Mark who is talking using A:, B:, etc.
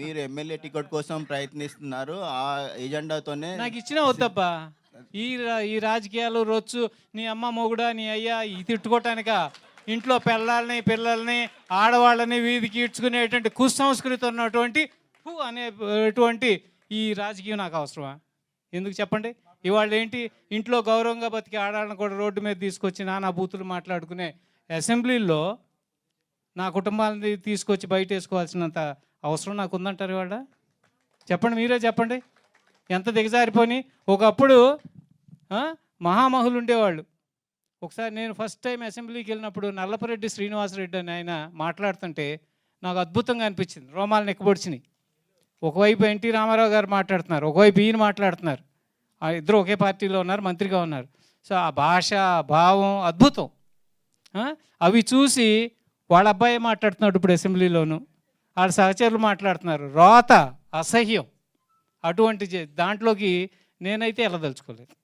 A: మీరు MLA ticket కోసం ప్రయత్నిస్తున్నారు. ఆ ఎజెండాతోనే
B: నాకు ఇచ్చిన వద్దబ్బా ఈ రా- ఈ రాజకీయాలు రొచ్చు. నీ అమ్మ మొగుడా నీ అయ్యా ఈ తిట్టుకోవటానిక ఇంట్లో పిల్లల్ని పిల్లల్ని ఆడవాళ్ళని వీధికి ఈడ్చుకునేటువంటి కుసంస్కృతి ఉన్నటువంటి హు అనేటువంటి ఈ రాజకీయం నాకు అవసరమా? ఎందుకు చెప్పండి? ఇవాళ ఏంటి? ఇంట్లో గౌరవంగా బతికి ఆడాలని కూడా రోడ్డు మీద తీసుకొచ్చి నానా బూతులు మాట్లాడుకునే అసెంబ్లీలో నా కుటుంబాన్ని తీసుకొచ్చి బయట వేసుకోవాల్సినంత అవసరం నాకు ఉందంటారు ఇవాళ? చెప్పండి మీరే చెప్పండి. ఎంత దిగజారిపోని? ఒకప్పుడు మహామహులు ఉండేవాళ్ళు. ఒకసారి నేను ఫస్ట్ టైం అసెంబ్లీకి వెళ్ళినప్పుడు నల్లపరెడ్డి శ్రీనివాసరెడ్డి అని ఆయన మాట్లాడుతుంటే నాకు అద్భుతంగా అనిపించింది. రోమాలు నెక్కబొడిచినాయి. ఒకవైపు ఎన్టీ రామారావు గారు మాట్లాడుతున్నారు ఒకవైపు ఈయన మాట్లాడుతున్నారు. ఇద్దరు ఒకే పార్టీలో ఉన్నారు మంత్రిగా ఉన్నారు. సో ఆ భాష భావం అద్భుతం. అవి చూసి వాళ్ళ అబ్బాయి మాట్లాడుతున్నాడు ఇప్పుడు అసెంబ్లీలోను. వాళ్ళ సహచరులు మాట్లాడుతున్నారు. రోత అసహ్యం. అటువంటి దాంట్లోకి నేనైతే వెళ్ళదలుచుకోలేదు